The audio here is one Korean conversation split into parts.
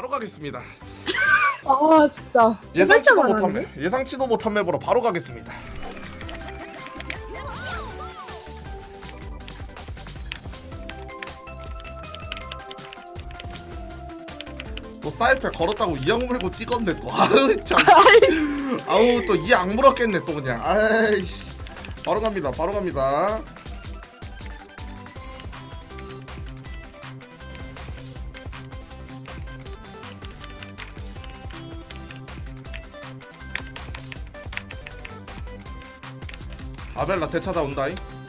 바로 가겠습니다. 아 진짜. 예상치도 깜짝 못한 놀랐네. 맵, 예상치도 못한 맵으로 바로 가겠습니다. 또 사이펠 걸었다고 이 악 물고 뛰건데 또 아우 참 아우 또 이 악 물었겠네 또 그냥 아이씨 바로 갑니다 바로 갑니다 아벨라 되찾아 온다잉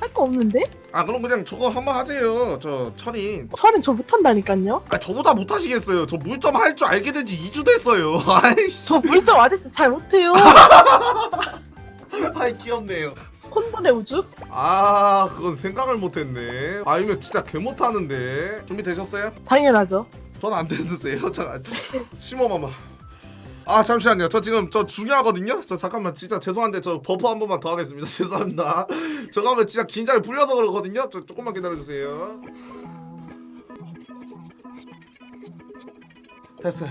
할 거 없는데? 아 그럼 그냥 저거 한번 하세요 저 철인 철은 저 못한다니까요. 아 저보다 못하시겠어요 저 물점 할 줄 알게 된 지 2주 됐어요 아이씨 저 물점 아직도 잘 못해요. 아이 귀엽네요. 혼돈의 우주? 아 그건 생각을 못했네. 아니면 진짜 개 못하는데. 준비 되셨어요? 당연하죠. 전 안 되는데요. 잠깐 심어봐봐. 아 잠시만요. 저 지금 저 중요하거든요? 저 잠깐만 진짜 죄송한데 저 버프 한 번만 더 하겠습니다. 죄송합니다. 저거 하면 진짜 긴장이 풀려서 그러거든요? 저 조금만 기다려주세요. 됐어요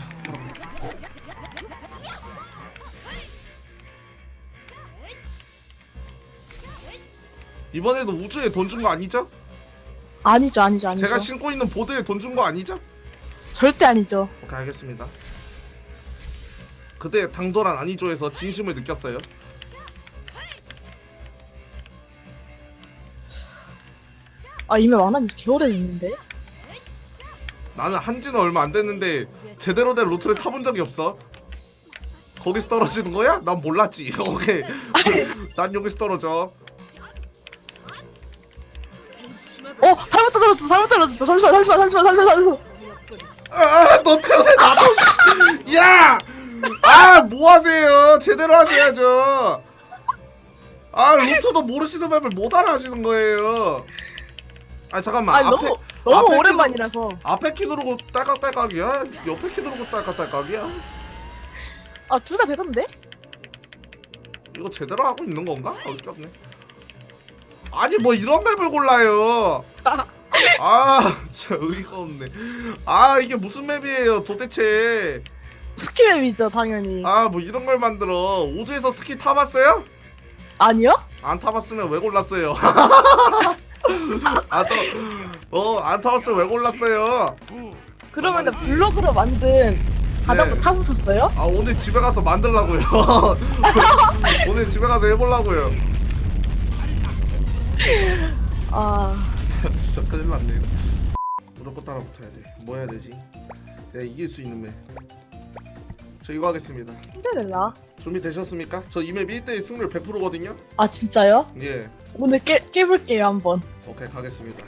이번에도 우주에 돈 준 거 아니죠? 아니죠, 아니죠, 아니죠. 제가 신고 있는 보드에 돈 준 거 아니죠? 절대 아니죠. 오케이 알겠습니다. 그때 당돌한 아니조에서 진심을 느꼈어요. 아 이미 완화는 개오래 됐는데. 나는 한지는 얼마 안 됐는데 제대로 된 로트를 타본 적이 없어. 거기서 떨어지는 거야? 난 몰랐지. 오케이. 난 여기서 떨어져. 어 잘못 떨어졌어, 잘못 떨어졌어. 잠시만, 잠시만, 잠시만, 잠시만, 잠시만. 아, 너 때문에 나도. 씨. 야, 아, 뭐 하세요? 제대로 하셔야죠. 아, 루트도 모르시는 맵을 못 알아 하시는 거예요. 아, 잠깐만. 아 앞에 너무 너무 앞에 오랜만이라서. 앞에 키 누르고 딸깍딸깍이야? 옆에 키 누르고 딸깍딸깍이야? 아 둘 다 되던데? 이거 제대로 하고 있는 건가? 어이없네 아니 뭐 이런 맵을 골라요. 아, 진짜 의의가 없네. 아, 이게 무슨 맵이에요, 도대체. 스키맵이죠, 당연히. 아, 뭐 이런 걸 만들어. 우주에서 스키 타봤어요? 아니요? 안 타봤으면 왜 골랐어요? 안 타, 어, 안 타봤으면 왜 골랐어요? 그러면은 블로그로 만든 바닥도 네. 타보셨어요? 아, 오늘 집에 가서 만들라고요. 오늘 집에 가서 해보려고요. 아. 진짜 큰일 났네 이거. 무조건 따라 붙어야 돼뭐 해야 되지? 내가 이길 수 있는 맵저 이거 하겠습니다. 신데렐라. 준비되셨습니까? 저 이맵 1대1 승률 100%거든요? 아 진짜요? 예. 오늘 깨 깨볼게요 한번. 오케이 가겠습니다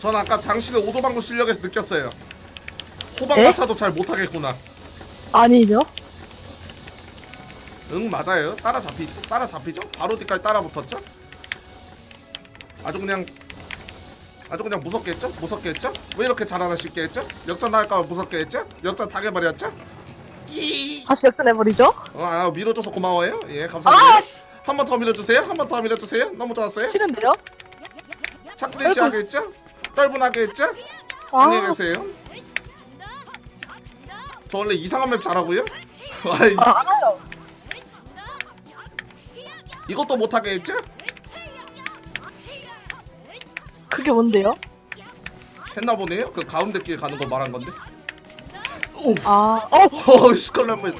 전 아까 당신의 오도방구 실력에서 느꼈어요. 호박마차도 잘 못하겠구나. 아니죠? 응 맞아요. 따라 잡히죠 따라 잡히죠? 바로 뒤까지 따라 붙었죠? 아주 그냥 아주 그냥 무섭게 했죠? 무섭게 했죠? 왜 이렇게 잘하나 쉽게 했죠? 역전 봐 무섭게 했죠? 역전 당해버렸죠? 이 다시 역전해버리죠? 어, 아, 밀어줘서 고마워요. 예 감사합니다. 아 씨, 한 번 더 밀어주세요. 한 번 더 밀어주세요. 너무 좋았어요. 싫은데요? 착드시하게 했죠 떨분하게 했죠 안녕히 아, 계세요 저 원래 이상한 맵 잘하고요 아이, 아 알아요. 이것도 못하게 했죠 그게 뭔데요? 했나 보네요 그 가운데 길 가는 거 말한 건데 오 아 어. 어, 시컬 뻔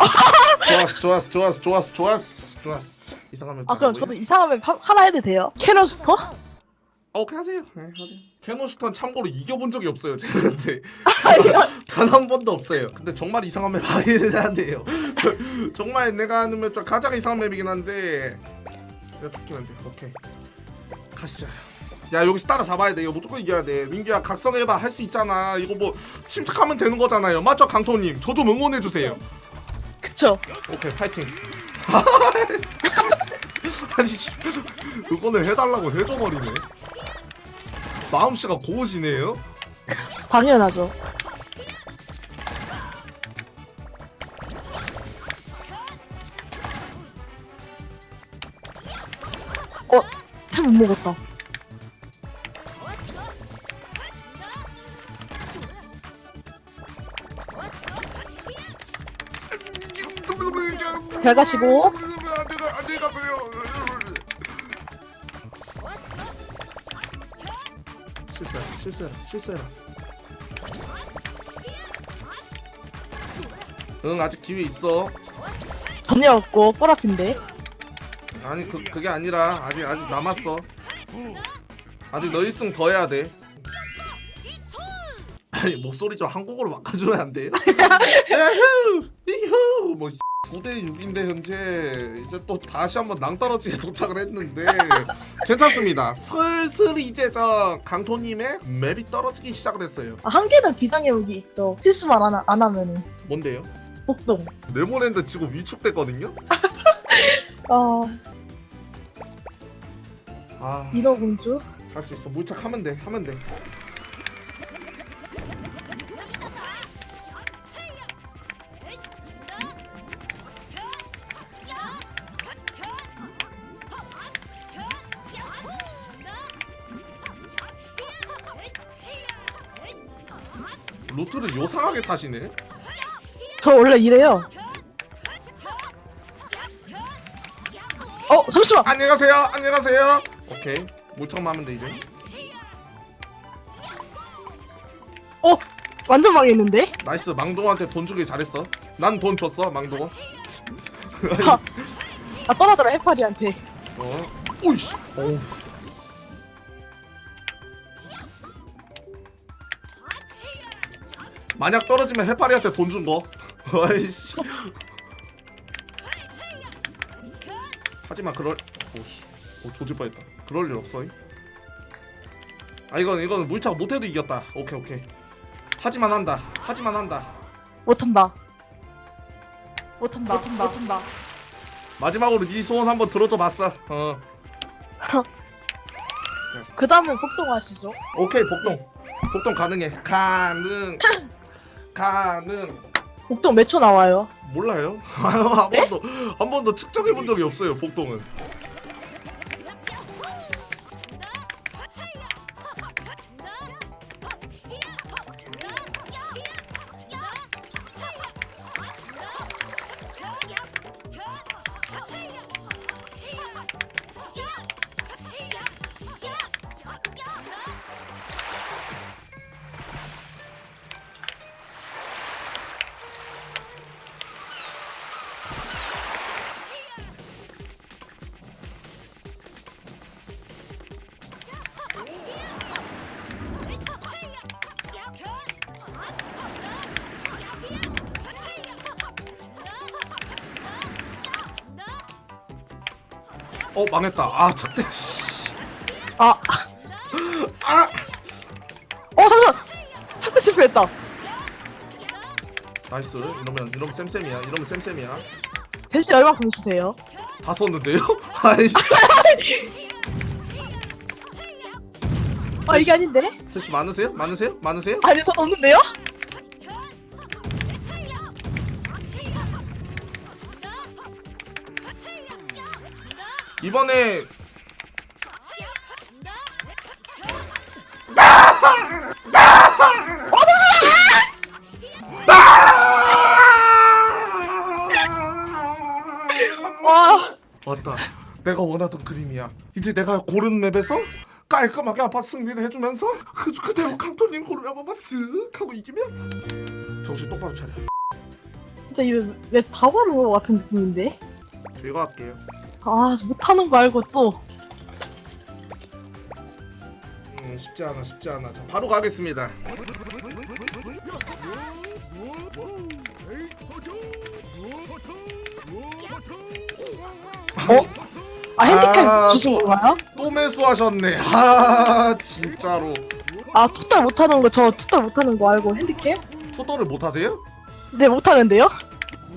좋았어, 좋았어, 좋았어, 좋았어, 좋았어, 좋았어. 이상하면 아 그럼 저도 이상한 맵 하- 하나 해도 돼요? 캐논 슈터? 어, 오케이 하세요. 네, 하세요. 캐노스턴 참고로 이겨본 적이 없어요. 제가 근데. 단 한 번도 없어요. 근데 정말 이상한 맵 아니긴 한데요. 저- 정말 내가 하는 맵 중 가장 이상한 맵이긴 한데. 이렇게 끼면 돼. 오케이. 가시죠. 야 여기서 따라 잡아야 돼. 이거 무조건 이겨야 돼. 민기야 각성해봐. 할 수 있잖아. 이거 뭐 침착하면 되는 거잖아요. 맞죠 강토님? 저 좀 응원해 주세요. 그쵸? 오케이 파이팅. 아니 씨, 응원을 해달라고 해줘버리네 마음씨가 고우시네요 당연하죠 어? 템 못 먹었다 잘 가시고. 실수해라 실수해라 실수해라. 응 아직 기회 있어. 전혀 없고 꼬라핀데? 아니 그, 그게 아니라 아직 아직 남았어. 아직 너 1승 더 해야 돼. 아니 목소리 좀 한국어로 바꿔주면 안 돼요? 야후 9대 6인데 현재 이제 또 다시 한번 낭떠러지게 도착을 했는데 괜찮습니다. 슬슬 이제 저 강토님의 맵이 떨어지기 시작을 했어요. 아, 한 개는 비상의 무기 있죠. 필수만 안, 하- 안 하면은. 뭔데요? 복동. 네모랜드 지금 위축됐거든요? 아. 아. 인어공주? 할 수 있어. 물착하면 돼 하면 돼 루트를 요상하게 타시네. 저 원래 이래요. 어 잠시만! 안녕하세요 안녕하세요. 오케이. 물착만 하면 돼 이제 어 완전 망했는데? 나이스 망동한테 돈 주길 잘했어. 난 돈 줬어 망동 하. 아 떨어져라 해파리한테. 어. 오이씨. 어 만약 떨어지면 해파리한테 돈 준 거. 아이씨. 하지만 그럴 오씨. 오 조질 뻔했다. 그럴 일 없어 아 이건 이건 물착 못해도 이겼다. 오케이 오케이. 하지만 한다. 하지만 한다. 못한다 못한다 못한다 못한다 마지막으로 네 소원 한번 들어줘 봤어. 어. 그 다음에 복동 하시죠? 오케이 복동. 복동 가능해. 가능 가능 복동 몇 초 나와요? 몰라요. 한 번도 한 번도 측정해 본 적이 없어요 복동은 어 망했다. 아 첫대 씨. 아. 아! 어 잠깐 착대 실패했다. 나이스. 이러면 이러면 쌤쌤이야. 이러면 쌤쌤이야. 대신 얼마큼 쓰세요? 다 썼는데요? 아이 아 이게 아닌데? 대시 많으세요? 많으세요? 많으세요? 아니 저 없는데요 이번에 와 맞다. 내가 원하던 그림이야. 이제 내가 고른 맵에서 깔끔하게 아파 승리를 해주면서 그, 그대로 강토님 고르면 한번 쓱 하고 이기면 정신 똑바로 차려. 진짜 이왜다 바르는 것 같은 느낌인데 이거 할게요. 아 못하는 거 알고 또 음, 쉽지 않아, 쉽지 않아. 자, 바로 가겠습니다. 어? 아 핸디캡 아, 주신 건가요? 또 매수하셨네 아 진짜로 아 투덜 못하는 거 저 투덜 못하는 거 알고 핸디캡? 투더를 못하세요? 네 못하는데요?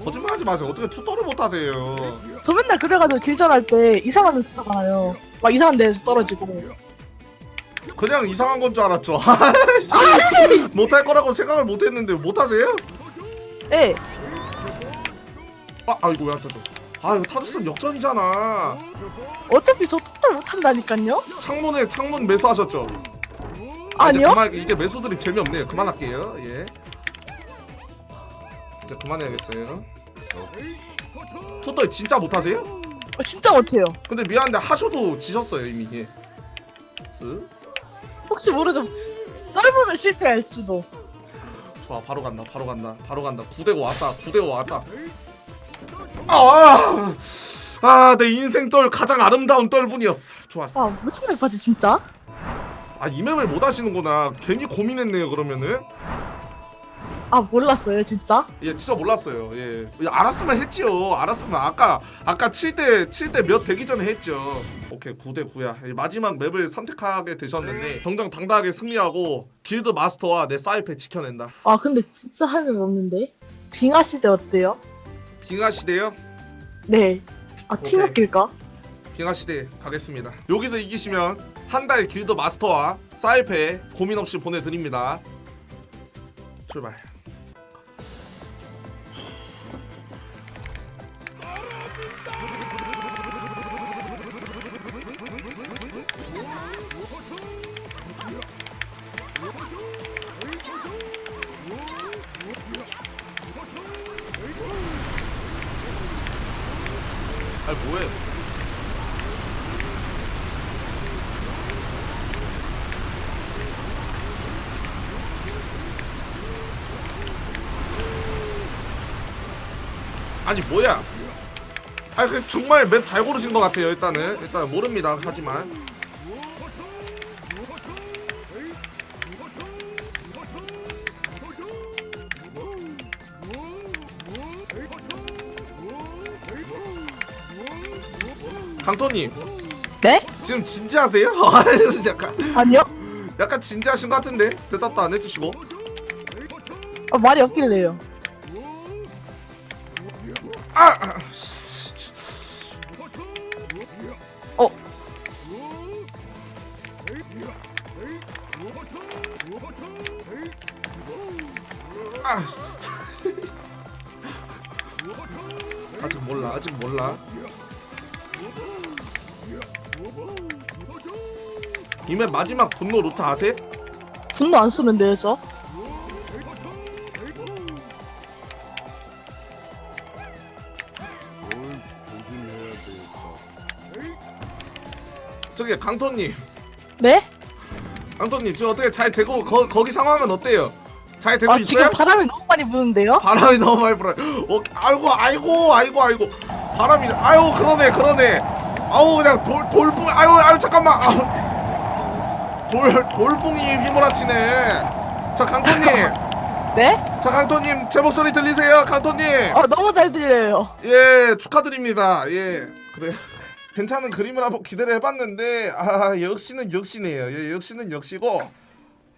거짓말하지 마세요 어떻게 투더를 못하세요 저 맨날 그래가지고 길전할 때 이상한 데 쓰잖아요 막 이상한 데서 떨어지고 그냥 이상한 건 줄 알았죠 못할 거라고 생각을 못했는데 못하세요? 네아 아이고 왜안 터져 아 이거 타주선 역전이잖아 어차피 저 투덜 못한다니까요? 창문에 창문 매수하셨죠? 아, 이제 아니요? 그만 이게 매수들이 재미없네요. 그만할게요. 예. 이제 그만해야겠어요. 투더 진짜 못하세요? 어, 진짜 못해요 근데 미안한데 하셔도 지셨어요 이미. 예. 쓱. 혹시 모르죠 짧으면 실패할 수도 좋아 바로 간다 바로 간다 바로 간다 구대고 왔다 구대고 왔다. 아, 아 내 인생 떨 가장 아름다운 떨분이었어. 좋았어. 아 무슨 맵하지 진짜? 아 이 맵을 못 하시는구나. 괜히 고민했네요 그러면은. 아 몰랐어요 진짜? 예, 진짜 몰랐어요. 예. 예, 알았으면 했지요. 알았으면 아까 아까 7대 7대 몇 되기 전에 했죠. 오케이 9대 9야. 마지막 맵을 선택하게 되셨는데 정정 당당하게 승리하고 길드 마스터와 내 사이패 지켜낸다. 아 근데 진짜 할말 없는데 빙하 시대 어때요? 빙하 시대요? 네. 아 오케이. 팀워크일까? 빙하 시대 가겠습니다. 여기서 이기시면 한 달 길드 마스터와 사이패 고민 없이 보내드립니다. 출발. 아 뭐해? 아니 뭐야? 아 그 정말 맵 잘 고르신 것 같아요. 일단은 일단 모릅니다. 하지만 강토님 네? 지금 진지하세요? 약간 아니요? 약간 진지하신 것 같은데 대답도 안 해주시고 아, 말이 없길래요. 아, 아 씨. 아. 아직 몰라 아직 몰라 이메 마지막 분노 루트 아세요? 분노 안 쓰는데요 저? 저기 강토님 네? 강토님 저 어떻게 잘 되고 거, 거기 상황은 어때요? 잘 되고 아 있어요? 지금 바람이 너무 많이 부는데요? 바람이 너무 많이 불어요. 어, 아이고, 아이고, 아이고, 아이고. 바람이, 아유, 그러네, 그러네. 아우, 그냥 돌, 돌풍, 아유, 아유, 잠깐만. 아우. 돌, 돌풍이 휘몰아치네. 자, 강토님. 네? 자, 강토님, 제 목소리 들리세요? 강토님. 아 너무 잘 들려요. 예, 축하드립니다. 예, 그래. 괜찮은 그림을 한번 기대를 해봤는데, 아, 역시는 역시네요. 예, 역시는 역시고,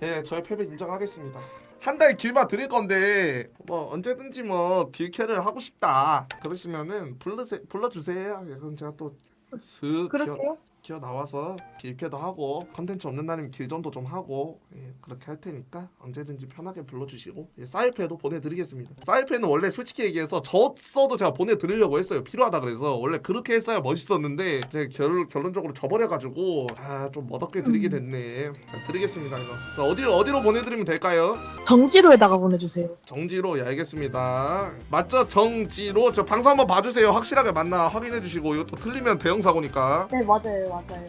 예, 저의 패배 인정하겠습니다. 한 달 길만 드릴 건데, 뭐 언제든지 뭐 길캐를 하고 싶다. 그러시면은 불러세, 불러주세요. 예, 그럼 제가 또슥 그럴게요. 기어 나와서 길캐도 하고 컨텐츠 없는 날이면 길전도 좀 하고 예, 그렇게 할 테니까 언제든지 편하게 불러주시고 예, 사이패도 보내드리겠습니다. 사이패는 원래 솔직히 얘기해서 졌어도 제가 보내드리려고 했어요. 필요하다 그래서 원래 그렇게 했어야 멋있었는데 제 결, 결론적으로 져버려가지고 아 좀 멋없게 드리게 됐네. 자, 드리겠습니다 이거. 자, 어디 어디로 보내드리면 될까요? 정지로에다가 보내주세요. 정지로 예, 알겠습니다. 맞죠? 정지로 저 방송 한번 봐주세요. 확실하게 맞나 확인해주시고 이것도 틀리면 대형 사고니까. 네 맞아요 맞아요.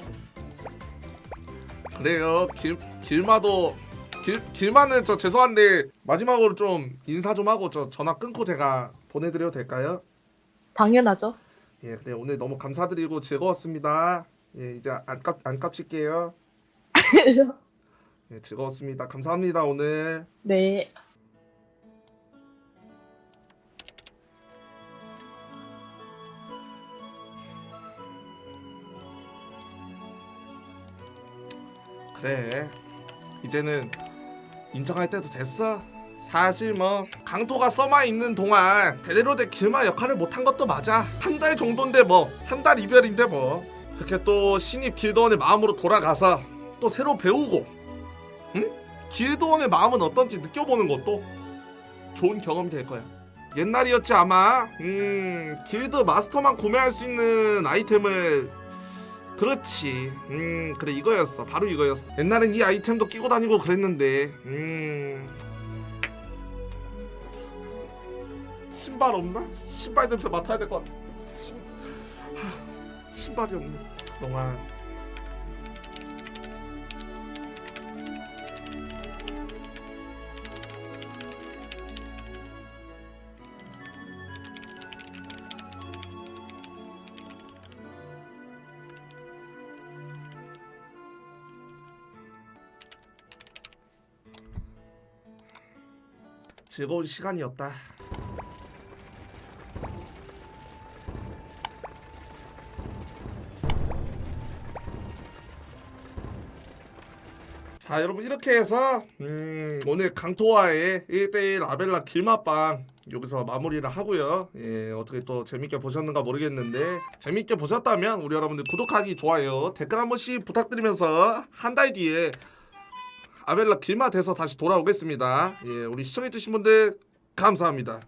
그래요. 길 길마도 길 길마는 저 죄송한데 마지막으로 좀 인사 좀 하고 저 전화 끊고 제가 보내드려도 될까요? 당연하죠. 예, 그래 오늘 너무 감사드리고 즐거웠습니다. 예, 이제 안깝 안 깝칠게요. 예, 즐거웠습니다. 감사합니다 오늘. 네. 그래 이제는 인정할 때도 됐어? 사실 뭐 강토가 써마 있는 동안 대대로대 길마 역할을 못한 것도 맞아. 한 달 정도인데 뭐 한 달 이별인데 뭐. 그렇게 또 신입 길드원의 마음으로 돌아가서 또 새로 배우고 응? 길드원의 마음은 어떤지 느껴보는 것도 좋은 경험이 될 거야. 옛날이었지 아마. 음 길드 마스터만 구매할 수 있는 아이템을 그렇지. 음 그래 이거였어. 바로 이거였어. 옛날엔 이 아이템도 끼고 다니고 그랬는데 음. 신발 없나? 신발 냄새 맡아야 될 것 같아. 신... 하, 신발이 없네. 그동안 즐거운 시간이었다. 자 여러분 이렇게 해서 음, 오늘 강토와의 1대1 아벨라 길맛방 여기서 마무리를 하고요. 예, 어떻게 또 재밌게 보셨는가 모르겠는데 재밌게 보셨다면 우리 여러분들 구독하기 좋아요 댓글 한 번씩 부탁드리면서 한 달 뒤에 아벨라 길맛 돼서 다시 돌아오겠습니다. 예, 우리 시청해주신 분들 감사합니다